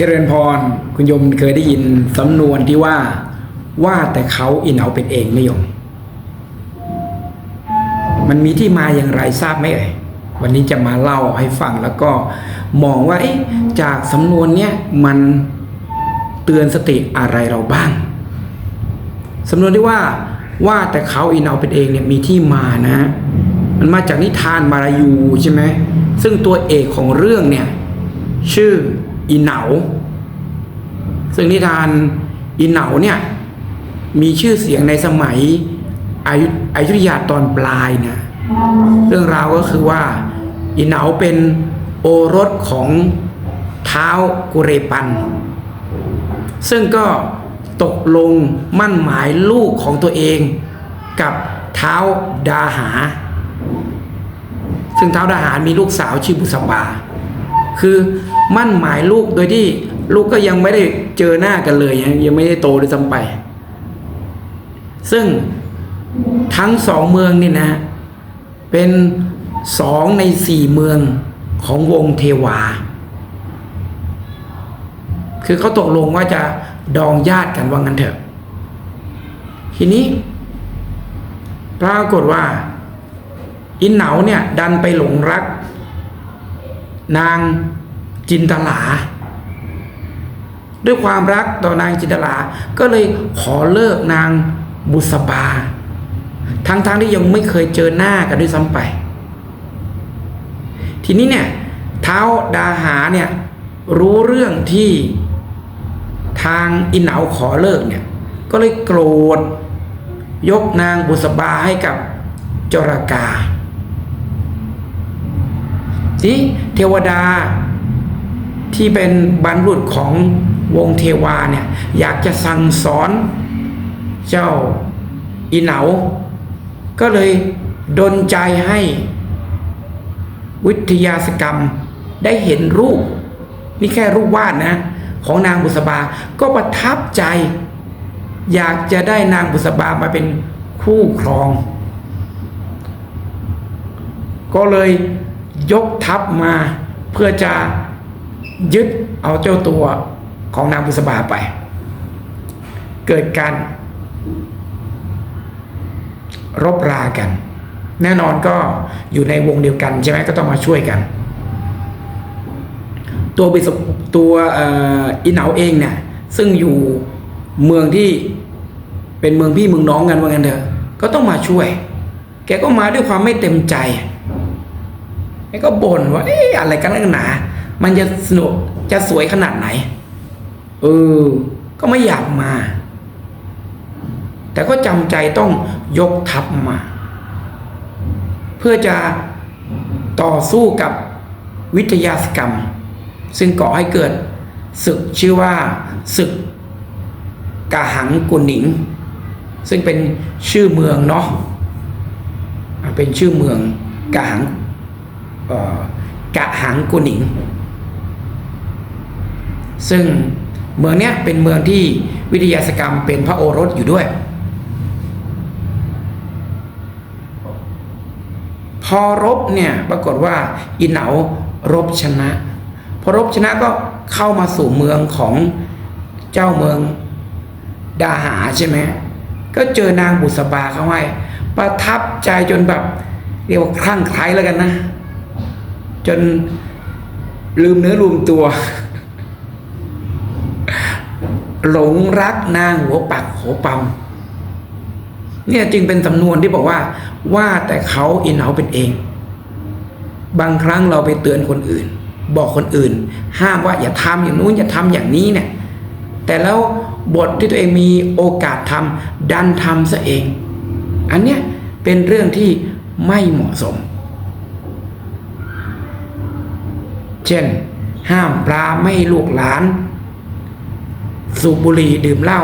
เจริญพร คุณยมเคยได้ยินสำนวนที่ว่า ว่าแต่เขาอินเอาเป็นเองไม่ยม มันมีที่มาอย่างไรทราบไหมเอ่ยวันนี้จะมาเล่าให้ฟังแล้วก็มองว่าเอ๊ะจากสำนวนเนี้ยมันเตือนสติอะไรเราบ้างสำนวนที่ว่าว่าแต่เขาอินเอาเป็นเองเนี่ยมีที่มานะ มันมาจากนิทานมารายูใช่ไหมซึ่งตัวเอกของเรื่องเนี่ยชื่อ อีเหนาซึ่งนิทานอีเหนาเนี่ยมีชื่อเสียงในสมัยอายุอยุธยาตอนปลายนะเรื่องราวก็คือว่าอีเหนาเป็นโอรสของเท้ากุเรปัน ซึ่งก็ตกลงมั่นหมายลูกของตัวเองกับเท้าดาหา ซึ่งเท้าดาหามีลูกสาวชื่อบุษบา คือ มั่นหมายลูกโดยที่ลูกก็ยังไม่ได้เจอหน้ากันเลยยังยังไม่ได้โตด้วยซ้ำไป ซึ่งทั้งสองเมืองนี่นะ เป็นสองในสี่เมืองของวงเทวา คือเขาตกลงว่าจะดองญาติกันว่างั้นเถอะ ทีนี้ปรากฏว่า อินเหนาเนี่ย ดันไปหลงรัก นาง จินตลา ด้วยความรักต่อนางจินตลา ก็เลยขอเลิกนางบุษบา ทั้งๆทที่ยังไม่เคยเจอหน้ากันด้วยซ้ำไป ทีนี้เนี่ยเท้าดาหาเนี่ยรู้เรื่องที่ทางอินเหนาขอเลิกเนี่ย ก็เลยโกรธ ยกนางบุษบาให้กับจรากาทีเทวดา ที่เป็นบรรพบุรุษของวงเทวาเนี่ยอยากจะสั่งสอนเจ้าอีเหนา ก็เลยดนใจให้วิทยาศกรรมได้เห็นรูป นี่แค่รูปวาดนะ ของนางบุษบา ก็ประทับใจ อยากจะได้นางบุษบามาเป็นคู่ครอง ก็เลยยกทัพมาเพื่อจะ ยึดเอาเจ้าตัวของนางบุษบาไป เกิดการ รบรากัน แน่นอนก็อยู่ในวงเดียวกันใช่ไหมก็ต้องมาช่วยกัน ตัวบิสตัวอ่ออีเหนาเองเนี่ยซึ่งอยู่เมืองที่เป็นเมืองพี่เมืองน้องกันว่างั้นเถอะก็ต้องมาช่วย แกก็มาด้วยความไม่เต็มใจแกก็บ่นว่าเอ๊ะอะไรกันนักหนา มันจะสนุกจะสวยขนาดไหนเออก็ไม่อยากมา แต่ก็จำใจต้องยกทัพมา เพื่อจะต่อสู้กับวิทยาศกรรม ซึ่งก่อให้เกิดศึกชื่อว่าศึกกาหังกุนหนิง ซึ่งเป็นชื่อเมืองเนาะเป็นชื่อเมืองกาหังกะหังกุนหนิง ซึ่งเมืองนี้เป็นเมืองที่วิทยาศกรรมเป็นพระโอรสอยู่ด้วย พอรบเนี่ยปรากฏว่าอินเหนารบชนะ พอรบชนะก็เข้ามาสู่เมืองของเจ้าเมืองดาหาใช่ไหมก็เจอนางบุษบาเข้าให้ประทับใจจนแบบเรียกว่าคลั่งไคล้แล้วกันนะ จนลืมเนื้อลืมตัว หลงรักนางหัวปักหัวปัมเนี่ยจึงเป็นสำนวนที่บอกว่า ว่าแต่เขาอินเหนาเป็นเอง บางครั้งเราไปเตือนคนอื่น บอกคนอื่น ห้ามว่าอย่าทำอย่างนู้นอย่าทำอย่างนี้เนี่ย แต่แล้วบทที่ตัวเองมีโอกาสทำดันทำซะเอง อันเนี้ยเป็นเรื่องที่ไม่เหมาะสม เช่น ห้ามปลาไม่ลูกหลาน สูบบุหรี่ดื่มเหล้า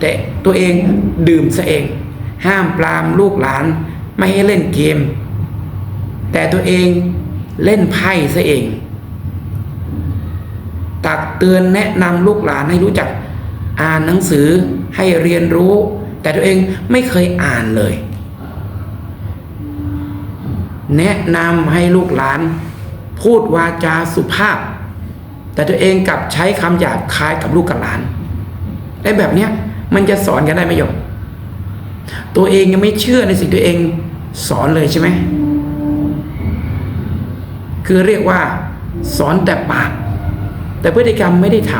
แต่ตัวเองดื่มซะเอง ห้ามปรามลูกหลานไม่ให้เล่นเกม แต่ตัวเองเล่นไพ่ซะเอง ตักเตือนแนะนำลูกหลานให้รู้จัก อ่านหนังสือให้เรียนรู้ แต่ตัวเองไม่เคยอ่านเลย แนะนำให้ลูกหลาน พูดวาจาสุภาพ แต่ตัวเองกลับใช้คำหยาบคายกับลูกกับหลานไอ้แบบเนี้ยมันจะสอนกันได้ไหมโยมตัวเองยังไม่เชื่อในสิ่งตัวเองสอนเลยใช่ไหมคือเรียกว่า สอนแต่ปาก แต่พฤติกรรมไม่ได้ท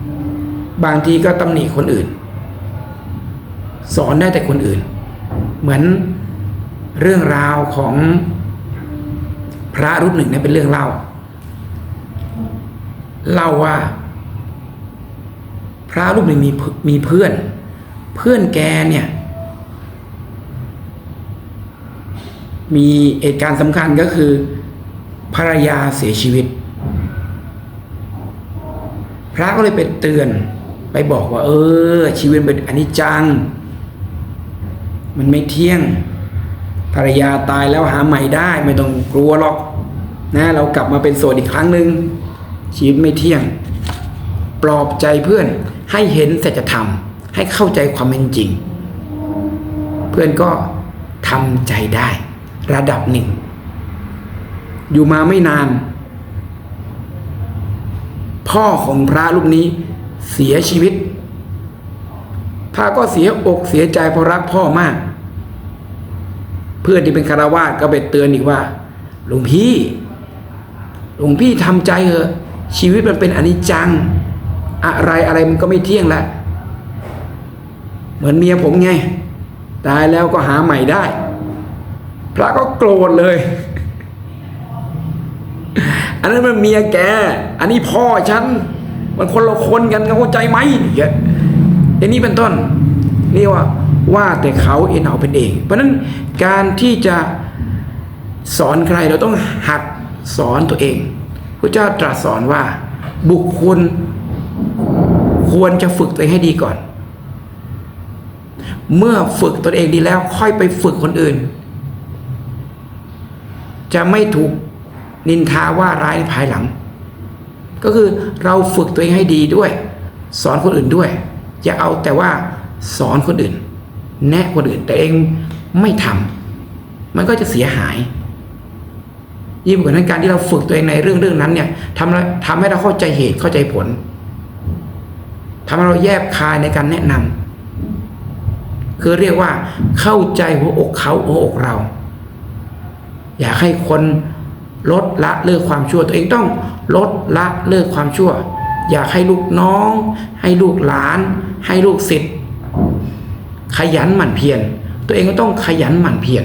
ำบางทีก็ตำหนิคนอื่น สอนได้แต่คนอื่น เหมือนเรื่องราวของพระรูปหนึ่งเนี่ยเป็นเรื่องเล่า เล่าว่า พระรูปหนึ่งมีมีเพื่อน เพื่อนแกเนี่ย มีเหตุการณ์สำคัญก็คือ ภรรยาเสียชีวิต พระก็เลยไปเตือนไปบอกว่า เออ ชีวิตเป็นอนิจจัง มันไม่เที่ยง ภรรยาตายแล้วหาใหม่ได้ ไม่ต้องกลัวหรอกนะเรากลับมาเป็นโสดอีกครั้งหนึ่ง ชีวิตไม่เที่ยง ปลอบใจเพื่อนให้เห็นสัจธรรม ให้เข้าใจความเป็นจริง เพื่อนก็ทำใจได้ ระดับหนึ่ง อยู่มาไม่นาน พ่อของพระรูปนี้เสียชีวิตพระก็เสียอกเสียใจเพราะรักพ่อมาก เพื่อนที่เป็นคารวาสก็ไปเตือนอีกว่าหลวงพี่หลวงพี่ทำใจเถอะ ชีวิตมันเป็นอนิจจัง อะไรอะไรมันก็ไม่เที่ยงละเหมือนเมียผมไง ตายแล้วก็หาใหม่ได้ พระก็โกรธเลย อันนั้นมันเมียแก อันนี้พ่อฉัน มันคนละคนกันเข้าใจไหมอย่างเงี้ยอย่างนี้เป็นต้นเรียกว่าว่าแต่เขาเองเอาเป็นเอง เพราะนั้นการที่จะสอนใครเราต้องหัดสอนตัวเอง พระเจ้าตรัสสอนว่า บุคคลควรจะฝึกตัวเองให้ดีก่อน เมื่อฝึกตัวเองดีแล้วค่อยไปฝึกคนอื่น จะไม่ถูกนินทาว่าร้ายในภายหลัง ก็คือเราฝึกตัวเองให้ดีด้วย สอนคนอื่นด้วย อย่าเอาแต่ว่าสอนคนอื่น แนะคนอื่นแต่เองไม่ทำมันก็จะเสียหาย ยิ่งกว่านั้นการที่เราฝึกตัวเองในเรื่องเรื่องนั้นเนี่ยทำทำให้เราเข้าใจเหตุเข้าใจผลทำให้เราแยบคายในการแนะนำคือเรียกว่าเข้าใจหัวอกเขาหัวอกเรา อยากให้คนลดละเลิกความชั่ว ตัวเองต้องลดละเลิกความชั่ว อยากให้ลูกน้อง ให้ลูกหลาน ให้ลูกศิษย์ขยันหมั่นเพียรตัวเองก็ต้องขยันหมั่นเพียร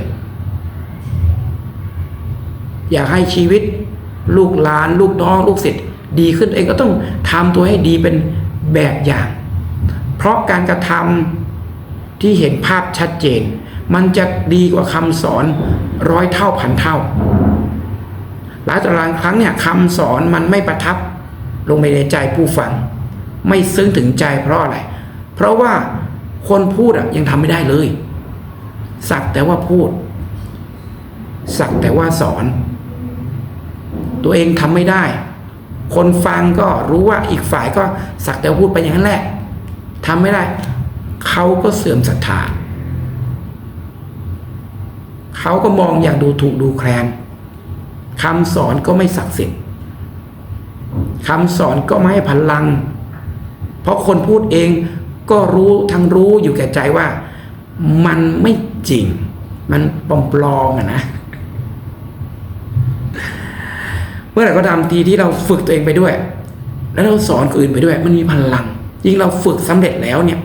อยากให้ชีวิต ลูกหลาน ลูกน้อง ลูกศิษย์ดีขึ้นเองก็ต้องทำตัวให้ดีเป็นแบบอย่าง เพราะการกระทำที่เห็นภาพชัดเจน มันจะดีกว่าคำสอนร้อยเท่าพันเท่า หลายต่อหลายครั้งเนี่ยคำสอนมันไม่ประทับลงไปในใจผู้ฟัง ไม่ซึ้งถึงใจเพราะอะไร เพราะว่าคนพูดอะยังทำไม่ได้เลย สักแต่ว่าพูด สักแต่ว่าสอน ตัวเองทำไม่ได้ คนฟังก็รู้ว่าอีกฝ่ายก็สักแต่พูดไปอย่างนั้นแหละทำไม่ได้เขาก็เสื่อมศรัทธาเขาก็มองอย่างดูถูกดูแคลนคำสอนก็ไม่ศักดิ์สิทธิ์คำสอนก็ไม่ให้พลัง เพราะคนพูดเองก็รู้ทั้งรู้อยู่แก่ใจว่า มันไม่จริง มันปลอมปลออะนะ เมื่อไหร่ก็ตามทีที่เราฝึกตัวเองไปด้วย แล้วเราสอนคนอื่นไปด้วย มันมีพลัง ยิ่งเราฝึกสำเร็จแล้วเนี่ย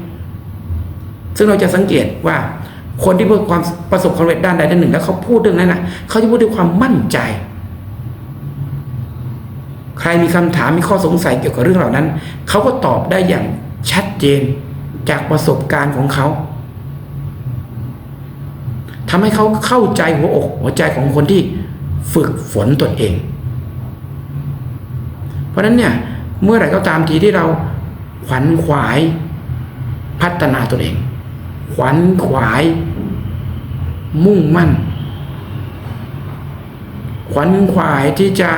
ซึ่งเราจะสังเกตว่า คนที่ประสบความประสบความสำเร็จด้านใดด้านหนึ่ง แล้วเขาพูดเรื่องนั้นนะเขาจะพูดด้วยความมั่นใจ ใครมีคำถามมีข้อสงสัยเกี่ยวกับเรื่องเหล่านั้น เขาก็ตอบได้อย่างชัดเจนจากประสบการณ์ของเขาทำให้เขาเข้าใจหัวอกหัวใจของคนที่ฝึกฝนตนเอง ราะฉะนั้นเนี่ยเมื่อไหร่ก็ตามทีที่เราขวัญขวายพัฒนาตนเอง ขวัญขวาย มุ่งมั่น ขวัญขวายที่จะ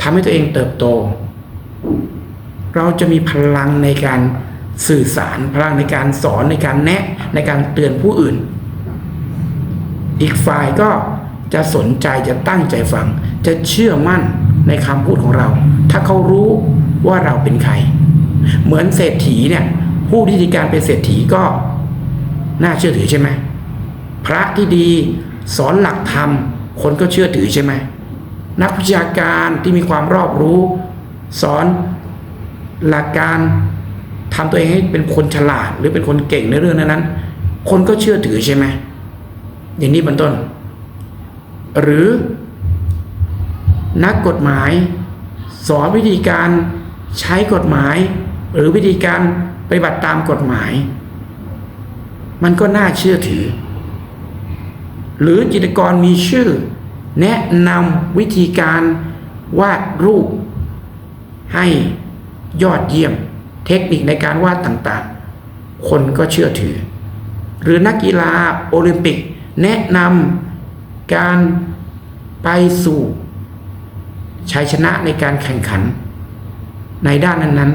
ทำให้ตัวเองเติบโต เราจะมีพลังในการสื่อสารพลังในการสอนในการแนะในการเตือนผู้อื่น อีกฝ่ายก็จะสนใจจะตั้งใจฟัง จะเชื่อมั่น ในคำพูดของเรา ถ้าเขารู้ว่าเราเป็นใคร เหมือนเศรษฐีเนี่ยผู้ที่มีการเป็นเศรษฐีก็น่าเชื่อถือใช่ไหมพระที่ดีสอนหลักธรรม คนก็เชื่อถือใช่ไหมนักวิชาการที่มีความรอบรู้ สอนหลักการทำตัวเองให้เป็นคนฉลาด หรือเป็นคนเก่งในเรื่องนั้นๆคนก็เชื่อถือใช่ไหมอย่างนี้เป็นต้น หรือ นักกฎหมาย สอนวิธีการใช้กฎหมาย หรือวิธีการปฏิบัติตามกฎหมาย มันก็น่าเชื่อถือ หรือจิตรกรมีชื่อ แนะนำวิธีการวาดรูป ให้ยอดเยี่ยมเทคนิคในการวาดต่างๆ คนก็เชื่อถือ หรือนักกีฬาโอลิมปิกแนะนำการไปสู่ ชัยชนะในการแข่งขัน ในด้านนั้น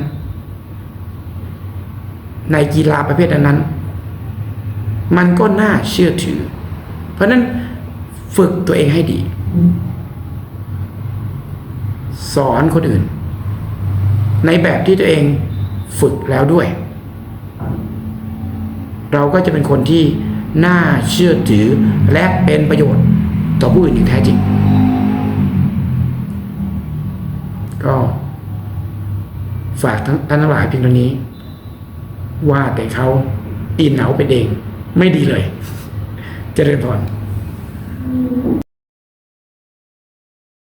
ๆ ในกีฬาประเภทนั้น มันก็น่าเชื่อถือ เพราะนั้นฝึกตัวเองให้ดี สอนคนอื่น ในแบบที่ตัวเองฝึกแล้วด้วย เราก็จะเป็นคนที่น่าเชื่อถือและเป็นประโยชน์ต่อผู้อื่นอย่างแท้จริง ก็ ฝากทั้งท่านทั้งหลายเพียงเท่านี้ ว่าแต่เขาอินเหนาไปเอง ไม่ดีเลย เจริญพร